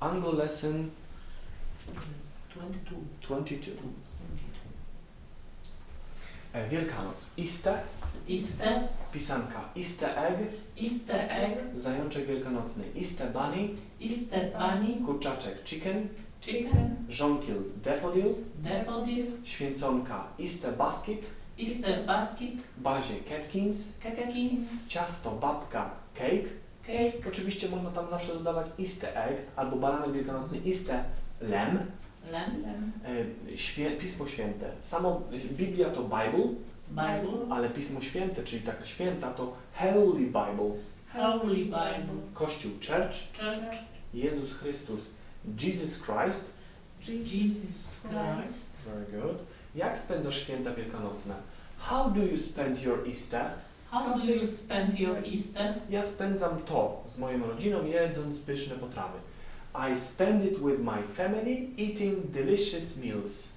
Anglo lesson 22. 22. E, Wielkanoc. Easter, Easter, pisanka. Easter egg, Easter egg, zajączek wielkanocny. Easter bunny, Easter bunny, kurczaczek. Chicken, chicken, żonkil daffodil, daffodil, święconka. Easter basket, Easter basket, bazie catkins, kakakins, ciasto babka cake. Cake, Oczywiście można tam zawsze dodawać Easter egg albo baranek wielkanocny Easter lamb, e, świe, Pismo Święte. Samo Biblia to Bible, Bible, ale Pismo Święte, czyli taka święta to Holy Bible. Holy Bible, Kościół Church, Church, Jezus Chrystus, Jesus Christ. Jesus Christ. Very good. Jak spędzasz święta wielkanocne? How do you spend your Easter? How do you spend your Easter? Ja spędzam to z moją rodziną, jedząc pyszne potrawy. I spend it with my family, eating delicious meals.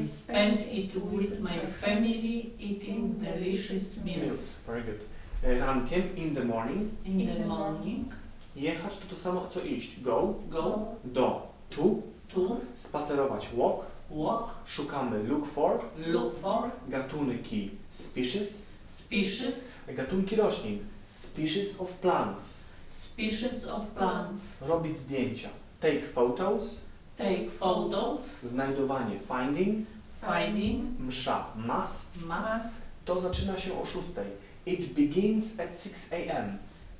I spend it with my family eating delicious meals. Very good. E, Rankiem, in the morning. In the morning, Jechać to to samo co iść. Go, go do, to. to Spacerować, walk. walk, Szukamy, look for. look for Gatunki, species. Species, Gatunki roślin, species of plants. species of plants, Robić zdjęcia. Take photos. take photos, Znajdowanie, finding. finding, Msza, mass. mass. To zaczyna się o 6. It begins at 6 a.m.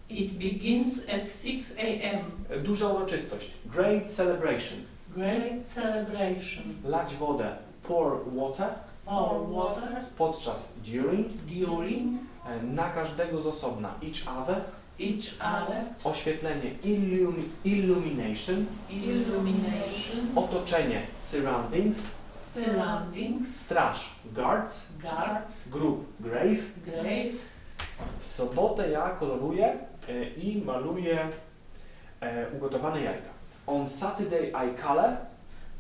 It begins at 6 a.m. Duża uroczystość. Great celebration. Great celebration. Lać wodę. Pour water. Water Podczas during. during E, Na każdego z osobna. Each other. each other, Oświetlenie. Illumi illumination. illumination, Otoczenie. Surroundings. surroundings, Straż. Guards. guards, Grób. Grave. grave. W sobotę ja koloruję e, i maluję e, ugotowane jajka. On Saturday I color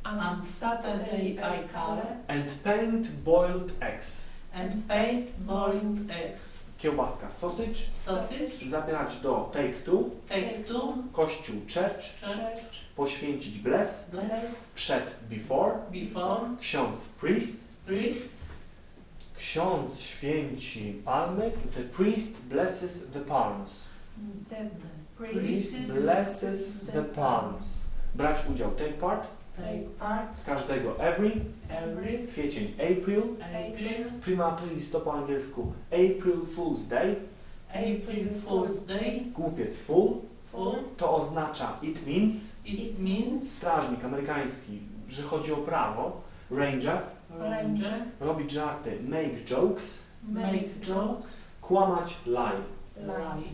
On Saturday I color and paint boiled eggs. and bake boiled eggs. Kiełbaska sausage. Sausage, Zabierać do take two. take two, Kościół church. church, Poświęcić bless. bless, Przed before. before, Ksiądz priest. priest, Ksiądz święci palmy. The priest blesses the palms. the Priest blesses the palms. Brać udział take part. Take part, Każdego every. every Kwiecień April. April, Prima aprilis to po angielsku April Fool's Day. April Fool's Day, Głupiec full. full, To oznacza it means. it means Strażnik amerykański, że chodzi o prawo. Ranger. ranger, Robić żarty. Make jokes. make jokes, Kłamać lie. lie.